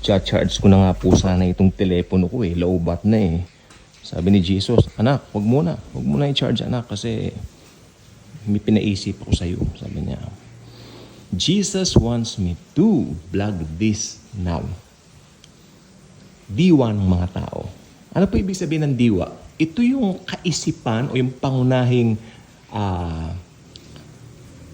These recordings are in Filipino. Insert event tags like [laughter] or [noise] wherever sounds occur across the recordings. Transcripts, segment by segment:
Cha-charge ko na nga po sana itong telepono ko eh. Low bat na eh. Sabi ni Jesus, anak, wag muna. Wag muna i-charge anak kasi may pinaisip ako sa'yo. Sabi niya, Jesus wants me to vlog this now. Diwa ng mga tao. Ano po ibig sabihin ng diwa? Ito yung kaisipan o yung pangunahing ah,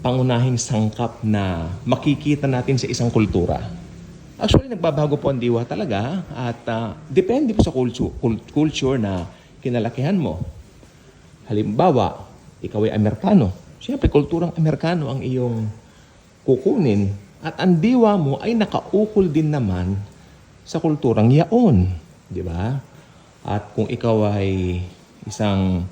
pangunahing sangkap na makikita natin sa isang kultura. Actually, nagbabago po ang diwa talaga at ah, depende po sa culture, culture na kinalakihan mo. Halimbawa, ikaw ay Amerikano. Siyempre, kulturang Amerikano ang iyong kukunin at ang diwa mo ay nakaukol din naman sa kulturang yaon. Di ba? At kung ikaw ay isang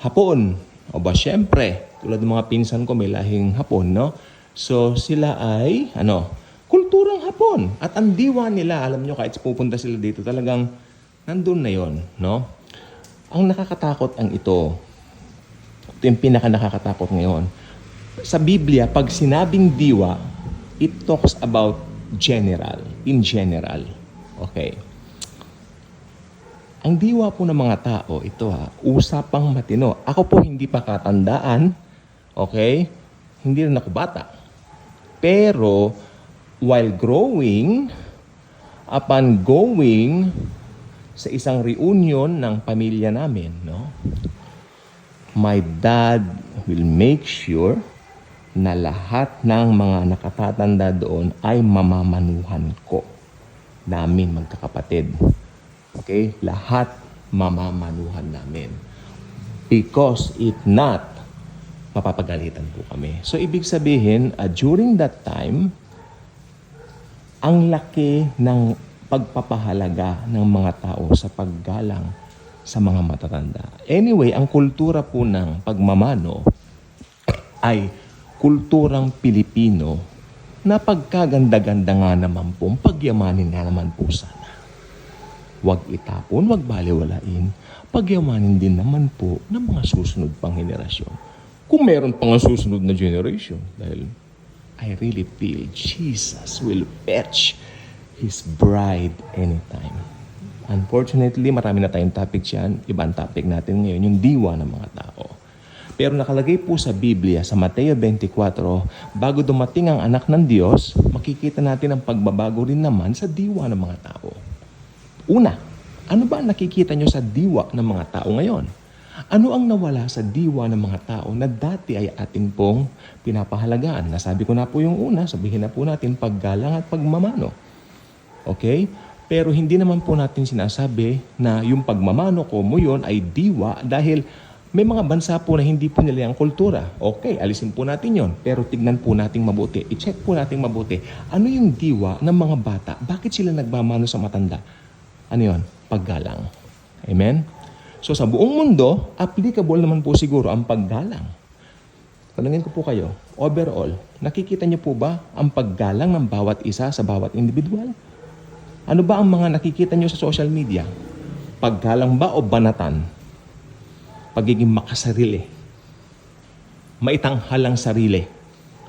Hapon, o ba siyempre, tulad ng mga pinsan ko may lahing Hapon, no? So sila ay, ano, kulturang Hapon. At ang diwa nila, alam nyo, kahit pupunta sila dito, talagang nandun na yon no? Ang nakakatakot ang ito, ito yung pinaka nakakatakot ngayon. Sa Biblia, pag sinabing diwa, it talks about general, in general. Okay. Ang diwa po ng mga tao, ito ha, usapang matino. Ako po hindi pa katandaan, okay? Hindi rin ako bata. Pero, while growing, upon going sa isang reunion ng pamilya namin, no? My dad will make sure na lahat ng mga nakatatanda doon ay mamamanuhan ko namin magkakapatid. Okay? Lahat mamamanuhan namin. Because if not, mapapagalitan po kami. So, ibig sabihin, uh, during that time, ang laki ng pagpapahalaga ng mga tao sa paggalang sa mga matatanda. Anyway, ang kultura po ng pagmamano ay kulturang Pilipino na pagkaganda-ganda nga naman po, pagyamanin nga naman po sana. Huwag itapon, huwag baliwalain. Pagyamanin din naman po ng mga susunod pang henerasyon. Kung meron pang susunod na generation. Dahil I really feel Jesus will fetch His bride anytime. Unfortunately, marami na tayong topic yan. Ibang topic natin ngayon, yung diwa ng mga tao. Pero nakalagay po sa Biblia, sa Mateo 24, bago dumating ang anak ng Diyos, makikita natin ang pagbabago rin naman sa diwa ng mga tao. Una, ano ba ang nakikita nyo sa diwa ng mga tao ngayon? Ano ang nawala sa diwa ng mga tao na dati ay ating pong pinapahalagaan? Nasabi ko na po yung una, sabihin na po natin paggalang at pagmamano. Okay? Pero hindi naman po natin sinasabi na yung pagmamano ko mo yun ay diwa dahil may mga bansa po na hindi po nila yung kultura. Okay, alisin po natin yon. Pero tignan po natin mabuti. I-check po natin mabuti. Ano yung diwa ng mga bata? Bakit sila nagmamano sa matanda? Ano yon? Paggalang. Amen? So sa buong mundo, applicable naman po siguro ang paggalang. Tanungin ko po kayo, overall, nakikita niyo po ba ang paggalang ng bawat isa sa bawat individual? Ano ba ang mga nakikita niyo sa social media? Paggalang ba o banatan? Pagiging makasarili. Maitanghalang sarili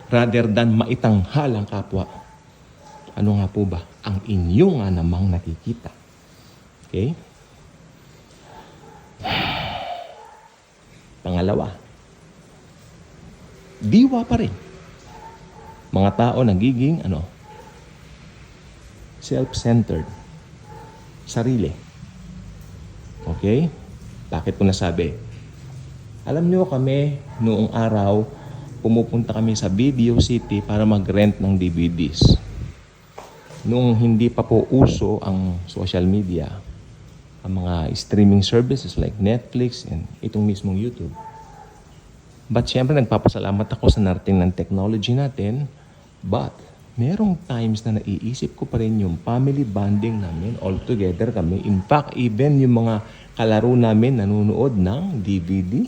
rather than maitanghalang kapwa. Ano nga po ba ang inyo nga namang nakikita? Okay? Pangalawa, diwa pa rin. Mga tao nagiging ano, self-centered. Sarili. Okay? Bakit ko nasabi? Alam nyo kami, noong araw, pumupunta kami sa Video City para mag-rent ng DVDs. Noong hindi pa po uso ang social media, ang mga streaming services like Netflix and itong mismong YouTube. But syempre, nagpapasalamat ako sa narating ng technology natin. But, merong times na naiisip ko pa rin yung family bonding namin all together kami. In fact, even yung mga kalaro namin nanonood ng DVD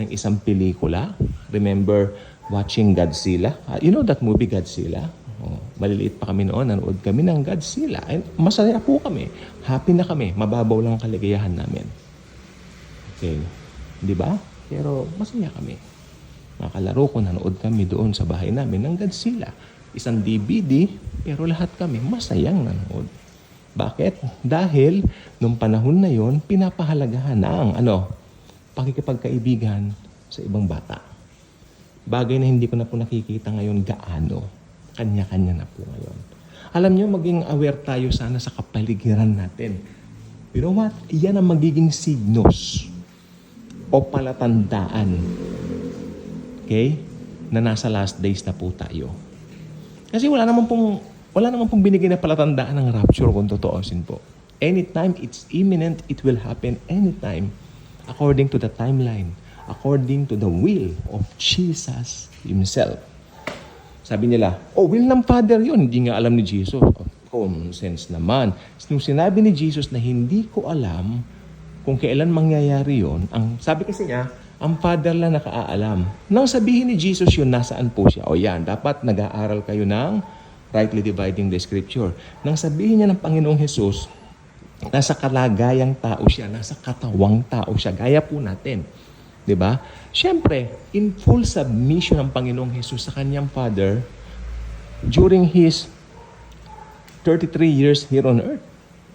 ng isang pelikula. Remember watching Godzilla? Uh, you know that movie Godzilla? Oh, maliliit pa kami noon, nanood kami ng Godzilla. And masaya po kami. Happy na kami. Mababaw lang ang kaligayahan namin. Okay. Di ba? Pero masaya kami. Nakalaro ko, nanood kami doon sa bahay namin ng Godzilla. Isang DVD, pero lahat kami masayang nanood. Bakit? Dahil nung panahon na yon, pinapahalagahan na ang ano, pakikipagkaibigan sa ibang bata. Bagay na hindi ko na po nakikita ngayon gaano. Kanya-kanya na po ngayon. Alam niyo, maging aware tayo sana sa kapaligiran natin. You know what? Iyan ang magiging signos o palatandaan. Okay? Na nasa last days na po tayo. Kasi wala naman pong wala naman pong binigay na palatandaan ng rapture kung totoosin po. Anytime it's imminent, it will happen anytime according to the timeline, according to the will of Jesus Himself. Sabi nila, oh, will ng Father yun. Hindi nga alam ni Jesus. Oh, Common sense naman. Nung sinabi ni Jesus na hindi ko alam kung kailan mangyayari yon, ang sabi kasi niya, ang Father lang nakaalam. Nang sabihin ni Jesus yun, nasaan po siya? O yan, dapat nag-aaral kayo ng rightly dividing the scripture. Nang sabihin niya ng Panginoong Jesus, nasa kalagayang tao siya, nasa katawang tao siya, gaya po natin. 'Di ba? Siyempre, in full submission ng Panginoong Jesus sa kanyang Father during his 33 years here on earth.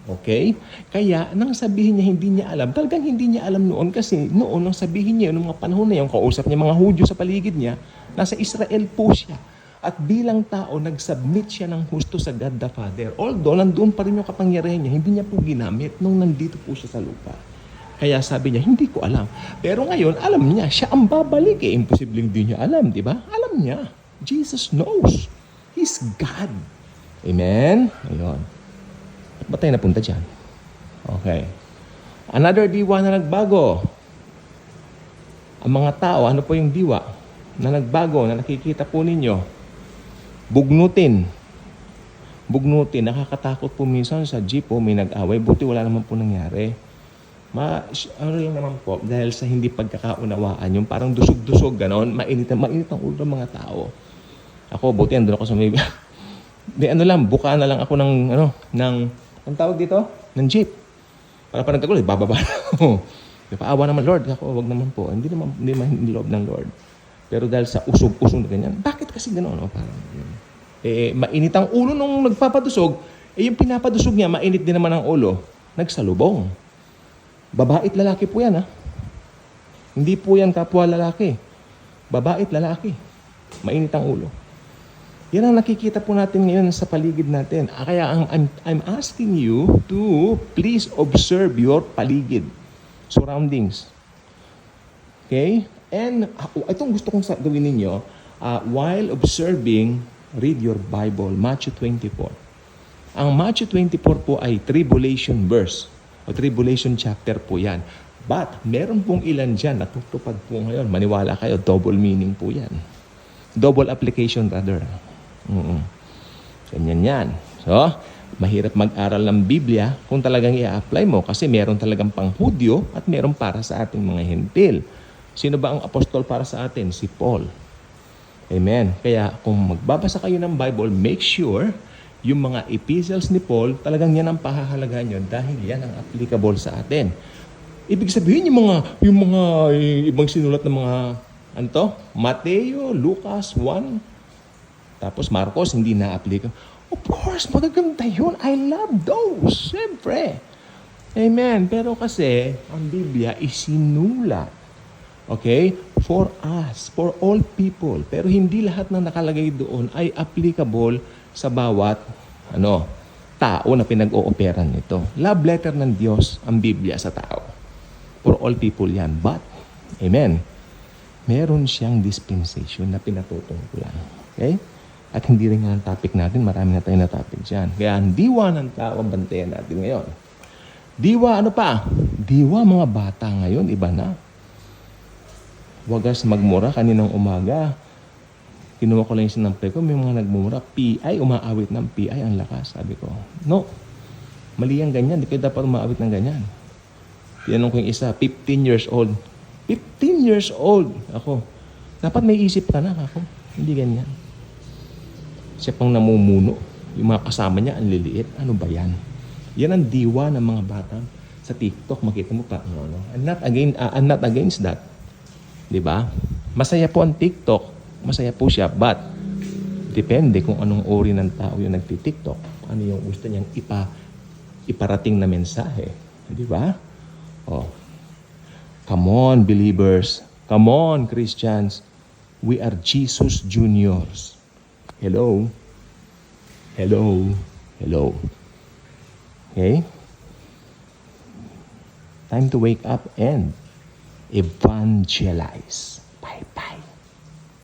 Okay? Kaya, nang sabihin niya hindi niya alam, talagang hindi niya alam noon kasi noon nang sabihin niya, noong mga panahon na yun, kausap niya mga Hudyo sa paligid niya, nasa Israel po siya. At bilang tao, nag-submit siya ng husto sa God the Father. Although, nandun pa rin yung kapangyarihan niya, hindi niya po ginamit nung nandito po siya sa lupa. Kaya sabi niya, hindi ko alam. Pero ngayon, alam niya, siya ang babalik eh. Imposibleng di niya alam, di ba? Alam niya. Jesus knows. He's God. Amen? Ayun. Ba't tayo napunta dyan? Okay. Another diwa na nagbago. Ang mga tao, ano po yung diwa na nagbago, na nakikita po ninyo? Bugnutin. Bugnutin. Nakakatakot po minsan sa jeep po, may nag-away. Buti wala naman po nangyari. Ma, ano lang naman po, dahil sa hindi pagkakaunawaan, yung parang dusog-dusog, ganon, mainit, mainit ang ulo ng mga tao. Ako, buti andun ako sa may... [laughs] Di ano lang, buka na lang ako ng, ano, ng, ang tawag dito? Ng jeep. Para pa nagtagulo, bababa [laughs] na ako. Di pa, awa naman, Lord. Ako, wag naman po. Hindi naman, hindi naman hindi loob ng Lord. Pero dahil sa usog-usog na ganyan, bakit kasi gano'n? No? Parang, yun. eh, mainit ang ulo nung nagpapadusog, eh yung pinapadusog niya, mainit din naman ang ulo. Nagsalubong. Babait lalaki po yan, ha? Hindi po yan kapwa lalaki. Babait lalaki. Mainit ang ulo. Yan ang nakikita po natin ngayon sa paligid natin. Ah, Kaya ang, I'm, I'm asking you to please observe your paligid, surroundings. Okay? And uh, itong gusto kong sa- gawin ninyo, uh, while observing, read your Bible, Matthew 24. Ang Matthew 24 po ay tribulation verse o tribulation chapter po yan. But meron pong ilan dyan na tutupad po ngayon. Maniwala kayo, double meaning po yan. Double application rather. mm Ganyan yan. So, mahirap mag-aral ng Biblia kung talagang i-apply mo kasi meron talagang pang Hudyo at meron para sa ating mga Hentil. Sino ba ang apostol para sa atin? Si Paul. Amen. Kaya kung magbabasa kayo ng Bible, make sure yung mga epistles ni Paul, talagang yan ang pahahalagahan nyo dahil yan ang applicable sa atin. Ibig sabihin yung mga, yung mga eh, ibang sinulat ng mga, ano to? Mateo, Lucas, 1, tapos Marcos, hindi na-apply. Of course, magaganda yun. I love those. Siyempre. Amen. Pero kasi, ang Biblia isinulat. Okay? For us. For all people. Pero hindi lahat ng nakalagay doon ay applicable sa bawat ano, tao na pinag-ooperan nito. Love letter ng Diyos ang Biblia sa tao. For all people yan. But, Amen meron siyang dispensation na pinatutungkulan. Okay? At hindi rin nga ang topic natin, marami na tayo na topic dyan. Kaya ang diwa ng tao ang bantayan natin ngayon. Diwa, ano pa? Diwa mga bata ngayon, iba na. Wagas magmura kaninang umaga. Kinuha ko lang yung sinampay ko, may mga nagmumura. PI, umaawit ng PI, ang lakas. Sabi ko, no. Mali ang ganyan, di kayo dapat umaawit ng ganyan. Tinanong ko yung isa, 15 years old. 15 years old ako. Dapat may isip ka na ako. Hindi ganyan. Siya pang namumuno. Yung mga kasama niya, ang liliit. Ano ba yan? Yan ang diwa ng mga bata. Sa TikTok, makita mo pa. Ano, ano. I'm, not against, uh, I'm not against that. Di ba? Masaya po ang TikTok. Masaya po siya. But, depende kung anong uri ng tao yung nagti-TikTok. Ano yung gusto niyang ipa iparating na mensahe. Di ba? Oh. Come on, believers. Come on, Christians. We are Jesus Juniors. Hello? Hello? Hello? Okay? Time to wake up and evangelize.